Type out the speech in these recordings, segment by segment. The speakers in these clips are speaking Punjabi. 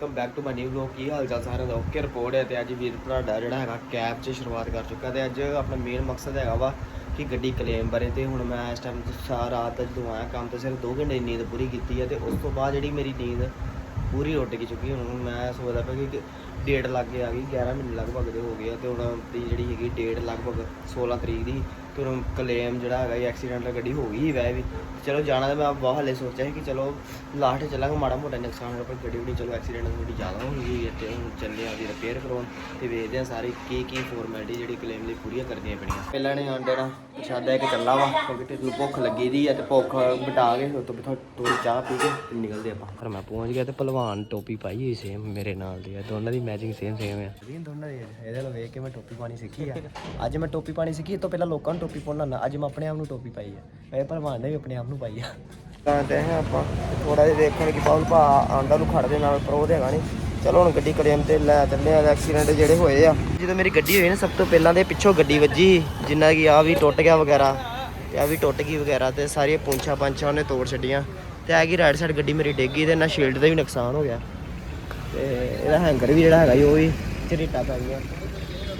Welcome back to my new vlog ਕੀ ਹਾਲ ਚਾਲ ਸਾਰਿਆਂ ਦਾ? ਓਕੇ ਰਿਪੋਰਟ ਹੈ ਤੇ ਅੱਜ ਵੀਰ ਤੁਹਾਡਾ ਜਿਹੜਾ ਹੈਗਾ ਕੈਬ 'ਚ ਸ਼ੁਰੂਆਤ ਕਰ ਚੁੱਕਾ ਤੇ ਅੱਜ ਆਪਣਾ ਮੇਨ ਮਕਸਦ ਹੈਗਾ ਵਾ ਕਿ ਗੱਡੀ ਕਲੇਮ ਬਾਰੇ ਤੇ ਹੁਣ ਮੈਂ ਇਸ ਟਾਈਮ ਸਾਰਾ ਰਾਤ ਜਦੋਂ ਆਇਆ ਕੰਮ ਤੇ ਸਿਰਫ 2 ਘੰਟੇ ਦੀ ਨੀਂਦ ਪੂਰੀ ਕੀਤੀ ਹੈ ਤੇ ਉਸ ਤੋਂ ਬਾਅਦ ਜਿਹੜੀ ਮੇਰੀ ਨੀਂਦ ਪੂਰੀ ਉੱਡ ਗਈ ਚੁੱਕੀ ਹੁਣ ਮੈਂ ਸੋਚਦਾ ਪਿਆ ਕਿ ਡੇਟ ਲੱਗ ਕੇ ਆ ਗਈ 11 ਮਹੀਨੇ ਲਗਭਗ ਦੇ ਹੋ ਗਏ ਆ ਤੇ ਹੁਣ ਦੀ ਜਿਹੜੀ ਹੈਗੀ ਡੇਟ ਲਗਭਗ 16 ਤਰੀਕ ਦੀ ਤੇ ਹੁਣ ਕਲੇਮ ਜਿਹੜਾ ਹੈਗਾ ਇਹ ਐਕਸੀਡੈਂਟ ਨਾਲ ਗੱਡੀ ਹੋ ਗਈ ਵੈ ਵੀ। ਚਲੋ ਜਾਣਾ ਤਾਂ ਮੈਂ ਬਹੁਤ ਹਲੇ ਸੋਚਿਆ ਸੀ ਕਿ ਚਲੋ ਲਾਸਟ ਚੱਲਾਂਗੇ ਮਾੜਾ ਮੋਟਾ ਨੁਕਸਾਨ ਹੋਇਆ ਪਰ ਗੱਡੀ ਵੀ ਚਲੋ ਐਕਸੀਡੈਂਟ ਥੋੜੀ ਜ਼ਿਆਦਾ ਹੋ ਗਈ ਹੈ ਤੇ ਹੁਣ ਚੱਲੇ ਆ ਦੀ ਰਿਪੇਅਰ ਕਰਵਾਉਣ ਤੇ ਵੇਖਦੇ ਆ ਸਾਰੇ ਕੀ ਕੀ ਫਾਰਮੈਲਿਟੀ ਜਿਹੜੀ ਕਲੇਮ ਲਈ ਪੂਰੀਆਂ ਕਰਨੀਆਂ ਪੈਣੀਆਂ। ਪਹਿਲਾਂ ਨੇ ਆਂਡੇ ਨਾਲ ਪ੍ਰਸ਼ਾਦਾ ਇੱਕ ਚੱਲਾ ਵਾ ਕਿਉਂਕਿ ਢਿੱਡ ਨੂੰ ਭੁੱਖ ਲੱਗੀ ਦੀ ਆ ਤੇ ਭੁੱਖ ਮਿਟਾ ਕੇ ਉਸ ਤੋਂ ਥੋੜੀ ਚਾਹ ਪੀ ਕੇ ਤੇ ਨਿਕਲਦੇ ਆਪਾਂ। ਫਿਰ ਮੈਂ ਪਹੁੰਚ ਗਿਆ ਤੇ ਭਲਵਾਨ ਟੋਪੀ ਪਾਈ ਹੋਈ ਸੇਮ ਮੇਰੇ ਨਾਲ ਦੀ ਆ ਦੋਨਾਂ ਦੀ ਮੈਚਿੰਗ ਸੇਮ ਸੇਮ ਆ। ਦੋਨਾਂ ਦੀ ਇਹਦੇ ਨਾਲ ਵੇਖ ਕੇ ਮੈਂ ਟੋਪੀ ਪਾਣੀ ਸਿੱਖੀ ਆ। ਅੱਜ ਮੈਂ ਟੋਪੀ ਪਾਣੀ ਸਿੱਖੀ ਇਹ ਤੋਂ ਪਹਿਲਾਂ ਲੋਕਾਂ ਨੂੰ ਟੋਪੀ ਪਾਉਣਾ ਨਾ ਅੱਜ ਮੈਂ ਆਪਣੇ ਆਪ ਨੂੰ ਟੋਪੀ ਪਾਈ ਆ। ਇਹ ਭਲਵਾਨ ਨੇ ਵੀ ਆਪਣੇ ਆਪ ਨੂੰ ਪਾਈ ਆ। ਤਾਂ ਤੇ ਹੈ ਆਪਾਂ। ਥੋੜਾ ਜਿਹਾ ਦੇਖਣ ਕਿ ਪਾਉਲ ਭਾ ਆਂਡਾ ਨੂੰ ਖੜਦੇ ਨਾਲ, ਪਰ ਉਹ ਹੈਗਾ ਨਹੀਂ। ਚਲੋ ਹੁਣ ਗੱਡੀ ਕਲੇਮ ਤੇ ਲੈ ਚੱਲੇ ਆ। ਐਕਸੀਡੈਂਟ ਜਿਹੜੇ ਹੋਏ ਆ। ਜਦੋਂ ਮੇਰੀ ਗੱਡੀ ਹੋਈ ਨਾ, ਸਭ ਤੋਂ ਪਹਿਲਾਂ ਤੇ ਪਿੱਛੋਂ ਗੱਡੀ ਵੱਜੀ। ਜਿੰਨਾ ਕਿ ਆ ਵੀ ਟੁੱਟ ਗਿਆ ਵਗੈਰਾ, ਤੇ ਆ ਵੀ ਟੁੱਟ ਗਈ ਵਗੈਰਾ, ਤੇ ਸਾਰੀਆਂ ਪੁੰਛਾਂ ਪੰਛਾਂ ਉਹਨੇ ਤੋੜ ਛੱਡੀਆਂ। ਤੇ ਆ ਗਈ ਰਾਈਟ ਸਾਈਡ ਗੱਡੀ ਮੇਰੀ ਡੇਗੀ ਤੇ ਨਾ ਸ਼ੀਲਡ ਦਾ ਵੀ ਨੁਕਸਾਨ ਹੋ ਗਿਆ। ਤੇ ਇਹਦਾ ਹੈਂਗਰ ਵੀ ਜਿਹੜਾ ਹੈਗਾ ਜੀ ਉਹ ਵੀ ਝਰੀਟਾ ਪੈ ਗਿਆ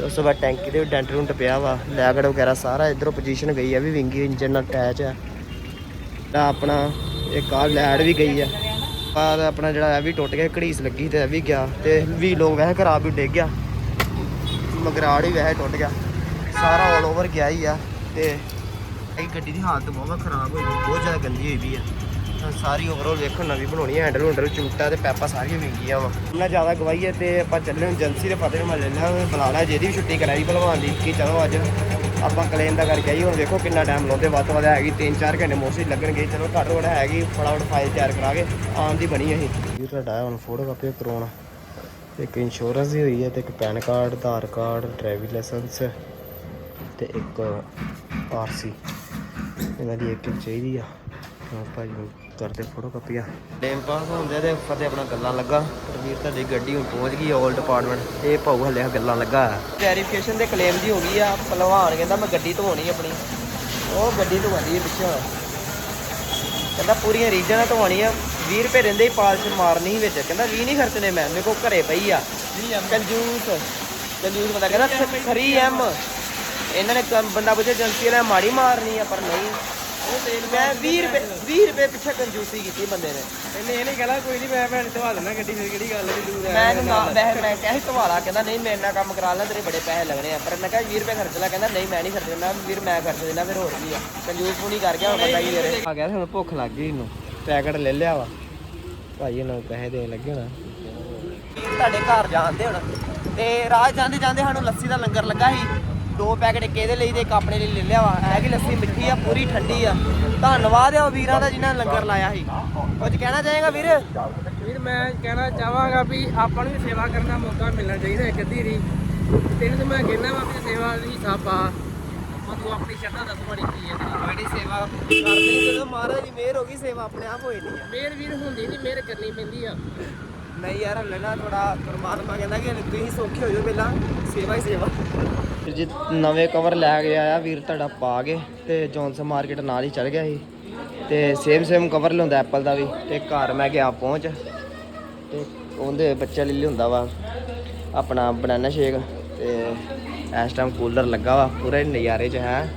ਤੇ ਉਸ ਤੋਂ ਬਾਅਦ ਟੈਂਕੀ ਦੇ ਵੀ ਡੈਂਟ ਰੂੰਟ ਪਿਆ ਵਾ, ਲੈਗੜ ਵਗੈਰਾ ਸਾਰਾ ਇਧਰੋਂ ਪੋਜੀਸ਼ਨ ਗਈ ਆ ਵੀ ਵਿੰਗੀ ਇੰਜਨ ਨਾਲ ਅਟੈਚ ਆ। ਤਾਂ ਆਪਣਾ ਇੱਕ ਆ ਲੈਡ ਵੀ ਗਈ ਆ। ਬਾਅਦ ਆਪਣਾ ਜਿਹੜਾ ਇਹ ਵੀ ਟੁੱਟ ਗਿਆ, ਘੜੀਸ ਲੱਗੀ ਤੇ ਇਹ ਵੀ ਗਿਆ ਤੇ ਵੀ ਲੋਕ ਵੈਸੇ ਖਰਾਬ ਵੀ ਡਿੱਗ ਗਿਆ। ਮਗਰਾੜ ਹੀ ਵੈਸੇ ਟੁੱਟ ਗਿਆ। ਸਾਰਾ ਆਲ ਓਵਰ ਗਿਆ ਹੀ ਆ ਤੇ ਇਹ ਗੱਡੀ ਦੀ ਹਾਲਤ ਬਹੁਤ ਖਰਾਬ ਹੋਈ ਬਹੁਤ ਜ਼ਿਆਦਾ ਗੰਦੀ ਹੋਈ ਵੀ ਆ। ਤਾਂ ਸਾਰੀ ਓਵਰਆਲ ਵੇਖੋ, ਨਵੀਂ ਬਣਾਉਣੀ ਹੈ ਹੈਂਡਲ ਹੁੰਡਲ ਚੁੰਟਾ ਤੇ ਪੈਪਾ ਸਾਰੀਆਂ ਵਿੰਗੀਆਂ ਵਾ। ਇੰਨਾ ਜ਼ਿਆਦਾ ਗਵਾਈ ਹੈ ਤੇ ਆਪਾਂ ਚੱਲੇ ਹਾਂ ਏਜੰਸੀ ਦੇ ਫਤਿਹ ਮਹੱਲੇ ਨਾਲ ਬੁਲਾ ਜਿਹਦੀ ਵੀ ਛੁੱਟੀ ਕਰਾਈ ਭਲਵਾਨ ਦੀ, ਕਿ ਚਲੋ ਅੱਜ ਆਪਾਂ ਕਲੇਮ ਦਾ ਕਰਕੇ ਆਈ ਹੁਣ ਦੇਖੋ ਕਿੰਨਾ ਟਾਈਮ ਲਾਉਂਦੇ, ਵੱਧ ਤੋਂ ਵੱਧ ਹੈਗੀ 3-4 ਘੰਟੇ ਮੋਸਟਲੀ ਲੱਗਣਗੇ, ਚਲੋ ਘੱਟ ਘੱਟ ਹੈਗੀ ਫਟਾਫਟ ਫਾਈਲ ਤਿਆਰ ਕਰਾ ਕੇ, ਆਉਣ ਦੀ ਬਣੀ ਅਸੀਂ ਇਹ। ਤੁਹਾਡਾ ਹੁਣ ਫੋਟੋ ਕਾਪੀ ਕਰਾਉਣਾ ਇੱਕ ਇੰਸ਼ੋਰੈਂਸ ਦੀ ਹੋਈ ਹੈ ਤੇ ਇੱਕ PAN card, Aadhaar card driving licence ਤੇ ਇੱਕ ਆਰਸੀ ਇਹਨਾਂ ਦੀ ਇੱਕ ਚਾਹੀਦੀ ਆ। ਤਾਂ ਭਾਈ ਕਰਦੇ ਫੋਟੋ ਕਾਪੀਆਂ ਟਾਈਮ ਪਾਸ ਹੁੰਦੇ ਤੇ ਫਤਿਹ ਆਪਣਾ ਗੱਲਾਂ ਲੱਗਾ। ਰਵੀਰ ਤੁਹਾਡੀ ਗੱਡੀ ਹੁਣ ਪਹੁੰਚ ਗਈ ਆਲ ਡਿਪਾਰਟਮੈਂਟ ਇਹ ਭਾਊ ਹਲੇ ਗੱਲਾਂ ਲੱਗਾ। ਵੈਰੀਫਿਕੇਸ਼ਨ ਦੇ ਕਲੇਮ ਦੀ ਹੋ ਗਈ ਆ। ਭਲਵਾਨ ਕਹਿੰਦਾ ਮੈਂ ਗੱਡੀ ਧੋਣੀ ਆਪਣੀ। ਉਹ ਗੱਡੀ ਧੋਣੀ ਹੈ ਪਿੱਛੇ। ਕਹਿੰਦਾ ਪੂਰੀਆਂ ਰੀਜਨਾਂ ਧੋਣੀ ਆ 20 ਰੁਪਏ ਰਹਿੰਦੇ ਹੀ ਪਾਲਸ਼ ਮਾਰਨੀ ਵਿੱਚ। ਕਹਿੰਦਾ 20 ਨਹੀਂ ਖਰਚਣੇ ਮੈਂ। ਮੇਰੇ ਕੋਲ ਘਰੇ ਪਈ ਆ। ਕੰਜੂਸ। ਕੰਜੂਸ ਬੰਦਾ ਕਹਿੰਦਾ 3 ਐਮ। ਇਹਨਾਂ ਨੇ ਬੰਦਾ ਪੁੱਛੇ ਏਜੰਸੀ ਵਾਲਾ ਮਾੜੀ ਮਾਰਨੀ ਆ ਪਰ ਨਹੀਂ। ਮੈਂ 20 ਰੁਪਏ 20 ਰੁਪਏ ਪਿੱਛੇ ਕੰਜੂਸੀ ਕੀਤੀ ਬੰਦੇ ਨੇ। ਇਹਨੇ ਇਹ ਨਹੀਂ ਕਹਿਣਾ ਕੋਈ ਨਹੀਂ ਮੈਂ ਭੈਣ ਧਵਾ ਲੈਣਾ ਗੱਡੀ ਫਿਰ ਕਿਹੜੀ ਗੱਲ ਹੈ ਦੂਰ ਮੈਂ ਇਹਨੂੰ ਨਾ ਵੈਸੇ ਮੈਂ ਕਿਹਾ ਸੀ ਧਵਾਲਾ ਕਹਿੰਦਾ ਨਹੀਂ ਮੇਰੇ ਨਾਲ ਕੰਮ ਕਰਾ ਲੈ ਤੇਰੇ ਬੜੇ ਪੈਸੇ ਲੱਗਣੇ ਆ। ਪਰ ਮੈਂ ਕਿਹਾ 20 ਰੁਪਏ ਖਰਚ ਲੈ ਕਹਿੰਦਾ ਨਹੀਂ ਮੈਂ ਨਹੀਂ ਖਰਚਣਾ ਮੈਂ ਕਿਹਾ, ਵੀਰ ਮੈਂ ਖਰਚ ਦੇਣਾ ਫਿਰ ਹੋਰ ਕੀ ਆ। ਕੰਜੂਸ ਪੂਣੀ ਕਰ ਗਿਆ ਹੁਣ ਬੰਦਾ ਕੀ ਕਰੇ ਆ ਗਿਆ ਹੁਣ ਭੁੱਖ ਲੱਗ ਗਈ ਇਹਨੂੰ ਪੈਕਟ ਲੈ ਲਿਆ ਵਾ। ਭਾਈ ਇਹਨਾਂ ਪੈਸੇ ਦੇਣ ਲੱਗੇ ਹੋਣਾ। ਤੁਹਾਡੇ ਘਰ ਜਾਂਦੇ ਹੁਣ। ਤੇ ਰਾਹ ਜਾਂਦੇ ਜਾਂਦੇ ਸਾਨੂੰ ਲੱਸੀ ਦਾ ਲੰਗਰ ਲੱਗਾ ਸੀ। ਦੋ ਪੈਕਟ ਇੱਕ ਇਹਦੇ ਲਈ ਤੇ ਇੱਕ ਆਪਣੇ ਲਈ ਲੈ ਲਿਆ ਵਾ। ਇਹ ਕਿ ਲੱਸੀ ਮਿੱਠੀ ਆ ਪੂਰੀ ਠੰਡੀ ਆ। ਧੰਨਵਾਦ ਆ ਉਹ ਵੀਰਾਂ ਦਾ ਜਿਨ੍ਹਾਂ ਨੇ ਲੰਗਰ ਲਾਇਆ ਸੀ। ਕੁਝ ਕਹਿਣਾ ਚਾਹੇਗਾ ਵੀਰ? ਵੀਰ ਮੈਂ ਕਹਿਣਾ ਚਾਹਾਂਗਾ ਵੀ ਆਪਾਂ ਨੂੰ ਵੀ ਸੇਵਾ ਕਰਨ ਦਾ ਮੌਕਾ ਮਿਲਣਾ ਚਾਹੀਦਾ ਇੱਕ ਅੱਧੀ ਰੀ ਤੈਨੂੰ ਤੇ ਮੈਂ ਕਹਿੰਦਾ ਵਾ ਆਪਣੀ ਸੇਵਾ ਦੀ ਸਾਪਾ ਤੂੰ ਆਪਣੀ ਸ਼ਰਧਾ ਦੱਸ ਬੜੀ ਕੀ ਹੈ ਬੜੀ ਸੇਵਾ ਕਰਦੇ ਜਦੋਂ ਮਹਾਰਾਜ ਦੀ ਮਿਹਰ ਹੋ ਗਈ ਸੇਵਾ ਆਪਣੇ ਆਪ ਹੋਈ ਨਹੀਂ ਮੇਰ ਵੀਰ ਹੁੰਦੀ ਨਹੀਂ ਮੇਰ ਕਰਨੀ ਪੈਂਦੀ ਆ। ਨਹੀਂ ਯਾਰ ਨਾ ਥੋੜਾ ਪਰਮਾਤਮਾ ਕਹਿੰਦਾ ਕਿ ਤੁਸੀਂ ਸੌਖੇ ਹੋ ਜਾਓ ਪਹਿਲਾਂ। ਸੇਵਾ ਹੀ ਸੇਵਾ। ਫਿਰ ਜੀ ਨਵੇਂ ਕਵਰ ਲੈ ਕੇ ਆਇਆ, ਵੀਰ ਤੁਹਾਡਾ ਪਾ ਕੇ ਤੇ ਜੌਨਸਨ ਮਾਰਕੀਟ ਨਾਲ ਹੀ ਚੜ ਗਿਆ ਸੀ। ਤੇ ਸੇਮ ਸੇਮ ਕਵਰ ਲਿਆਉਂਦਾ ਐਪਲ ਦਾ ਵੀ ਤੇ ਘਰ ਮੈਂ ਗਿਆ ਪਹੁੰਚ। ਤੇ ਉਹਦੇ ਬੱਚੇ ਲਈ ਲਿਆਉਂਦਾ ਵਾ ਆਪਣਾ ਬਨਾਨਾ ਸ਼ੇਕ ਤੇ ਇਸ ਟਾਈਮ ਕੂਲਰ ਲੱਗਾ ਵਾ, ਪੂਰੇ ਨਜ਼ਾਰੇ 'ਚ ਹੈ।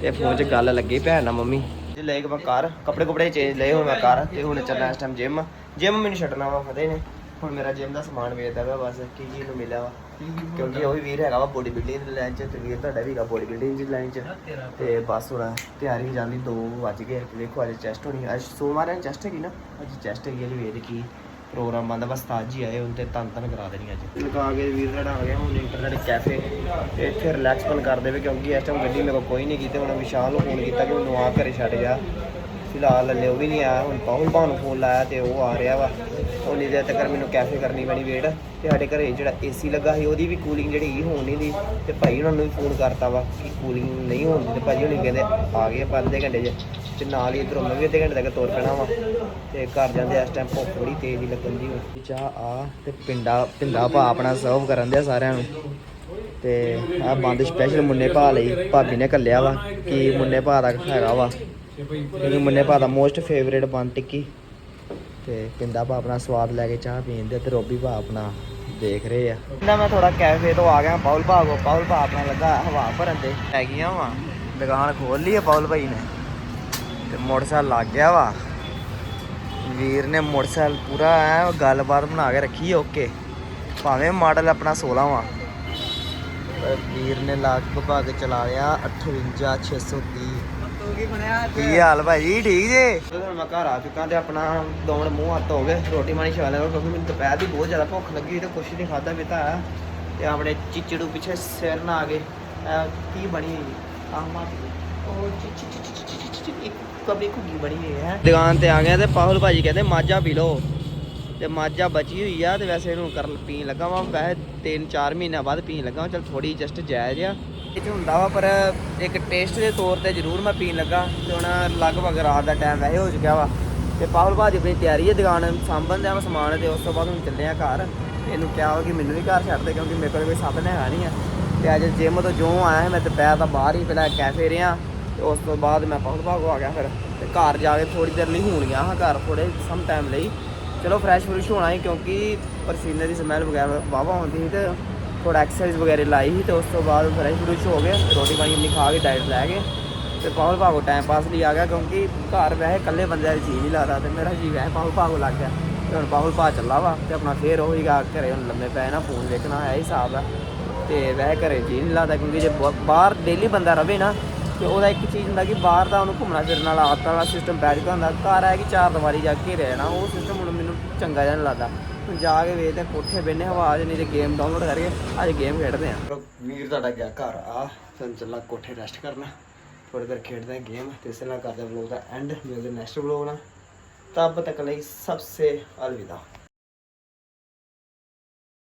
ਤੇ ਫੋਨ 'ਚ ਗੱਲ ਲੱਗੀ ਭੈਣ ਨਾਲ ਮੰਮੀ। ਜੇ ਲੈ ਕੇ ਮੈਂ ਕਾਰ ਕੱਪੜੇ ਕੁਪੜੇ ਚੇਂਜ ਲਏ ਹੁਣ ਮੈਂ ਕਾਰ ਤੇ ਹੁਣ ਚੱਲਣਾ ਇਸ ਟਾਈਮ ਜਿਮ ਜਿਮ ਮੈਨੂੰ ਛੱਡਣਾ ਵਾ, ਫਤਿਹ ਨੇ। ਹੁਣ ਮੇਰਾ ਜਿਮ ਦਾ ਸਮਾਨ ਵੇਚਦਾ ਵਾ ਬਸ, ਕੀ ਕੀ ਨੂੰ ਮਿਲਿਆ ਵਾ। ਕਿਉਂਕਿ ਉਹ ਵੀ ਵੀਰ ਹੈਗਾ ਵਾ ਬੋਡੀ ਬਿਲਡਿੰਗ ਦੀ ਲਾਈਨ 'ਚ ਤੇ ਵੀਰ ਤੁਹਾਡਾ ਵੀ ਹੈਗਾ ਬੋਡੀ ਬਿਲਡਿੰਗ ਦੀ ਲਾਈਨ 'ਚ। ਤੇ ਬਸ ਹੁਣ ਤਿਆਰੀ ਜਾਂਦੀ 2 ਵੱਜ ਗਏ ਤੇ ਵੇਖੋ ਅੱਜ ਚੈਸਟ ਹੋਣੀ ਅੱਜ ਸੋਮਵਾਰ ਹੈ ਚੈਸਟ ਹੈਗੀ ਨਾ? ਅੱਜ ਚੈਸਟ ਹੈਗੀ ਅੱਜ ਵੇਖ ਕੀ ਪ੍ਰੋਗਰਾਮ ਬੰਦਾ ਬਸ ਤਾਜ ਜੀ ਆਏ ਹੁਣ ਤੇ ਤਨ ਤਨ ਕਰਾ ਦੇਣੀ ਅੱਜ। ਲਗਾ ਕੇ ਵੀਰ ਸਾਡਾ ਆ ਗਿਆ ਹੁਣ ਇੰਟਰਨੈਟ ਕੈਫੇ ਤੇ ਇੱਥੇ ਰਿਲੈਕਸ ਪਨ ਕਰ ਦੇਵੇ ਕਿਉਂਕਿ ਇਸ ਟਾਈਮ ਗੱਡੀ ਮੇਰੇ ਕੋਲ ਕੋਈ ਨਹੀਂ ਕੀਤੀ। ਹੁਣ ਵਿਸ਼ਾਲ ਨੂੰ ਫੋਨ ਕੀਤਾ ਕਿ ਮੈਨੂੰ ਆ ਘਰੇ ਛੱਡ ਜਾ। ਫਿਲਹਾਲ ਹਲੇ ਉਹ ਵੀ ਨਹੀਂ ਆਇਆ। ਹੁਣ ਪਾਹੁਲ ਭਾਅ ਨੂੰ ਫੋਨ ਲਾਇਆ ਤੇ ਉਹ ਆ ਰਿਹਾ ਵਾ। ਉਨੀ ਦੇਰ ਤੱਕ ਮੈਨੂੰ ਕੈਫੇ ਕਰਨੀ ਪੈਣੀ ਵੇਟ। ਤੇ ਸਾਡੇ ਘਰੇ ਜਿਹੜਾ ਏਸੀ ਲੱਗਾ ਸੀ, ਉਹਦੀ ਵੀ ਕੂਲਿੰਗ ਜਿਹੜੀ ਹੋਣ ਨਹੀਂ ਦੀ। ਤੇ ਭਾਈ ਉਹਨਾਂ ਨੂੰ ਵੀ ਫੋਨ ਕਰਤਾ ਵਾ ਕਿ ਕੂਲਿੰਗ ਨਹੀਂ ਹੁੰਦੀ ਤੇ ਭਾਜੀ ਹੁਣੀ ਕਹਿੰਦੇ ਆ ਗਏ ਆਪਾਂ ਅੱਧੇ ਘੰਟੇ 'ਚ। ਤੇ ਨਾਲ ਹੀ ਇਧਰੋਂ ਮੈਂ ਵੀ ਅੱਧੇ ਘੰਟੇ ਤੱਕ ਤੁਰ ਪੈਣਾ ਵਾ। ਤੇ ਘਰ ਜਾਂਦੇ ਇਸ ਟਾਈਮ ਭੁੱਖ ਬੜੀ ਤੇਜ਼ ਹੀ ਲੱਗਣ ਦੀ ਹੋਈ ਚਾਹ ਆ ਤੇ ਪਿੰਡਾ ਪਿੰਡਾ ਭਾ ਆਪਣਾ ਸਰਵ ਕਰਨ ਦੇ ਸਾਰਿਆਂ ਨੂੰ। ਤੇ ਆ ਬੰਦ ਸਪੈਸ਼ਲ ਮੁੰਨੇ ਭਾ ਲਈ। ਭਾਬੀ ਨੇ ਕੱਲਿਆ ਵਾ ਕਿ ਮੁੰਨੇ ਭਾ ਦਾ ਹੈਗਾ ਵਾ। ਕਿਉਂਕਿ ਮੁੰਨੇ ਭਾ ਮੋਸਟ ਫੇਵਰੇਟ ਬੰਦ ਟਿੱਕੀ। ਤੇ ਪਿੰਦਾ ਭਾ ਆਪਣਾ ਸਵਾਦ ਲੈ ਕੇ ਚਾਹ ਪੀਣ ਦੇ ਤੇ ਰੋਬੀ ਭਾ ਆਪਣਾ ਦੇਖ ਰਹੇ ਆ। ਨਾ ਮੈਂ ਥੋੜਾ ਕੈਫੇ ਤੋਂ ਆ ਗਿਆ, ਪਾਉਲ ਭਾ ਕੋ ਪਾਉਲ ਭਾ ਆਪਣਾ ਲੱਗਾ ਹਵਾ ਭਰਨ ਤੇ। ਹੈਗੀਆਂ ਵਾ, ਦੁਕਾਨ ਖੋਲ ਲਈ ਆ ਪਾਉਲ ਭਾਈ ਨੇ। ਤੇ ਮੋਟਰਸਾਈਕਲ ਲੱਗ ਗਿਆ ਵਾ। ਵੀਰ ਨੇ ਮੋਟਰਸਾਈਕਲ ਪੂਰਾ ਐ ਗੱਲਬਾਤ ਬਣਾ ਕੇ ਰੱਖੀ ਓਕੇ। ਭਾਵੇਂ ਮਾਡਲ ਆਪਣਾ 16 ਵਾ। ਵੀਰ ਨੇ ਲਗਭਗ ਚਲਾ ਲਿਆ 58630 ਕੀ ਬਣਿਆ ਕੀ ਹਾਲ ਭਾਜੀ ਠੀਕ ਜੇ? ਹੁਣ ਮੈਂ ਘਰ ਆ ਚੁੱਕਾ ਤੇ ਆਪਣਾ ਦੋਵੇਂ ਮੂੰਹ ਹੱਥ ਹੋ ਗਏ ਰੋਟੀ ਮਾਣੀ ਛਾ ਲਿਆ ਕਿਉਂਕਿ ਮੈਨੂੰ ਦੁਪਹਿਰ ਦੀ ਬਹੁਤ ਜ਼ਿਆਦਾ ਭੁੱਖ ਲੱਗੀ ਤੇ ਕੁਛ ਨਹੀਂ ਖਾਦਾ ਪੀਤਾ ਹੈ ਤੇ ਆਪਣੇ ਚਿਚੜੂ ਪਿੱਛੇ ਸਿਰ ਨਾ ਆ ਗਏ ਕੀ ਬਣੀ ਉਹ ਇੱਕ ਹੋਈ ਹੈ। ਦੁਕਾਨ ਤੇ ਆ ਗਿਆ ਤੇ ਪਾਹੁਲ ਭਾਜੀ ਕਹਿੰਦੇ ਮਾਝਾ ਪੀ ਲਓ। ਤੇ ਮਾਝਾ ਬਚੀ ਹੋਈ ਆ ਤੇ ਵੈਸੇ ਇਹਨੂੰ ਕਰ ਪੀਣ ਲੱਗਾ ਵਾਂ ਵੈਸੇ 3-4 ਮਹੀਨਿਆਂ ਬਾਅਦ ਪੀਣ ਲੱਗਾ ਚਲ ਥੋੜੀ ਜਸਟ ਜਾਇਜ਼ ਆ। ਇਹ ਹੁੰਦਾ ਵਾ ਪਰ ਇੱਕ ਟੇਸਟ ਦੇ ਤੌਰ ਤੇ ਜ਼ਰੂਰ ਮੈਂ ਪੀਣ ਲੱਗਾ ਤੇ ਹੁਣ ਲਗਭਗ ਰਾਤ ਦਾ ਟਾਈਮ ਵੈਸੇ ਹੋ ਚੁੱਕਿਆ ਵਾ। ਤੇ ਪਾਹੁਲ ਭਾਜੀ ਆਪਣੀ ਤਿਆਰੀ ਹੈ ਦੁਕਾਨ ਸਾਂਭਣ ਦਾ ਸਮਾਨ ਤੇ ਉਸ ਤੋਂ ਬਾਅਦ ਹੁਣ ਚੱਲੇ ਆ ਘਰ। ਇਹਨੂੰ ਕਿਹਾ ਵਾ ਕਿ ਮੈਨੂੰ ਵੀ ਘਰ ਛੱਡ ਦੇ ਕਿਉਂਕਿ ਮੇਰੇ ਕੋਲ ਕੋਈ ਸਾਧਨ ਹੈਗਾ ਨਹੀਂ ਆ। ਤੇ ਅੱਜ ਜਿਮ ਤੋਂ ਜੋ ਆਇਆ ਸੀ, ਮੈਂ ਦੁਪਹਿਰ ਦਾ ਬਾਹਰ ਹੀ ਪਹਿਲਾਂ ਕੈਫੇ ਰਿਆਂ ਤੇ ਉਸ ਤੋਂ ਬਾਅਦ ਮੈਂ ਪਾਹੁਲ ਭਾਗੋ ਆ ਗਿਆ ਫਿਰ। ਤੇ ਘਰ ਜਾ ਕੇ ਥੋੜੀ ਦੇਰ ਲਈ ਹੋਣ ਗਿਆ ਹਾਂ ਘਰ ਥੋੜੇ ਸਮ ਟਾਈਮ ਲਈ। ਚਲੋ ਫਰੈਸ਼ ਫਰੂਸ਼ ਹੋਣਾ ਸੀ ਕਿਉਂਕਿ ਪਰਸੀਨੇ ਦੀ ਸਮੈਲ ਵਗੈਰਾ ਵਾਵਾ ਹੁੰਦੀ ਸੀ ਤੇ ਥੋੜਾ ਐਕਸਰਸਾਈਜ਼ ਵਗੈਰਾ ਲਾਈ ਸੀ ਤੇ ਉਸ ਤੋਂ ਬਾਅਦ ਫਰੈਸ਼ ਫਰੂਸ਼ ਹੋ ਗਏ, ਰੋਟੀ ਪਾਣੀ ਆਪਣੀ ਖਾ ਕੇ ਡਾਈਟ ਲੈ ਕੇ ਤੇ ਪਾਹੁਲ ਭਾਗੋ ਟਾਈਮ ਪਾਸ ਲਈ ਆ ਗਿਆ ਕਿਉਂਕਿ ਘਰ ਵੈਸੇ ਇਕੱਲੇ ਬੰਦੇ ਦਾ ਜੀ ਨਹੀਂ ਲੱਗਦਾ ਤੇ ਮੇਰਾ ਜੀ ਵੈਸੇ ਪਾਹੁਲ ਭਾਗੋ ਲੱਗ ਗਿਆ ਤੇ ਹੁਣ ਪਾਹੁਲ ਭਾ ਚੱਲਾ ਵਾ ਤੇ ਆਪਣਾ ਫੇਰ ਉਹੀ ਗਾ ਘਰੇ ਹੁਣ ਲੰਮੇ ਪੈ ਨਾ ਫੋਨ ਵੇਖਣਾ ਹੈ ਹਿਸਾਬ ਆ ਤੇ ਵੈਸੇ ਘਰੇ ਜੀ ਨਹੀਂ ਲੱਗਦਾ ਕਿਉਂਕਿ ਜੇ ਬਾਹਰ ਡੇਲੀ ਬੰਦਾ ਰਵੇ ਨਾ ਤੇ ਉਹਦਾ ਇੱਕ ਚੀਜ਼ ਹੁੰਦਾ ਕਿ ਬਾਹਰ ਦਾ ਉਹਨੂੰ ਘੁੰਮਣਾ ਫਿਰਨ ਵਾਲਾ ਆਦਤ ਵਾਲਾ ਸਿਸਟਮ ਬੈਠ ਗਿਆ ਹੁੰਦਾ, ਘਰ ਆ ਕਿ ਚਾਰ ਦੀਵਾਰੀ ਜਾ ਕੇ ਰਹਿਣਾ, ਉਹ ਸਿਸਟਮ ਹੁਣ ਮੈਨੂੰ ਚੰਗਾ ਜਿਹਾ ਨਹੀਂ ਲੱਗਦਾ। ਜਾ ਕੇ ਵੇਖਦੇ ਕੋਠੇ ਬੈਨੇ ਹਵਾ ਚ ਨਹੀਂ ਤੇ ਗੇਮ ਡਾਊਨਲੋਡ ਕਰਕੇ ਅੱਜ ਗੇਮ ਖੇਡਦੇ ਆ ਵੀਰ ਤੁਹਾਡਾ ਗਿਆ ਘਰ, ਆ। ਫਿਰ ਚੱਲਾ ਕੋਠੇ ਰੈਸਟ ਕਰਨਾ। ਥੋੜੀ ਦੇਰ ਖੇਡਦੇ ਆ ਗੇਮ ਤੇ ਇਸ ਨਾਲ ਕਰਦੇ ਵਲੋਗ ਦਾ ਐਂਡ ਮਿਲਦੇ ਨੈਕਸਟ ਵਲੋਗ ਨਾਲ। ਤਬ ਤੱਕ ਲਈ ਸਭ ਸੇ ਅਲਵਿਦਾ।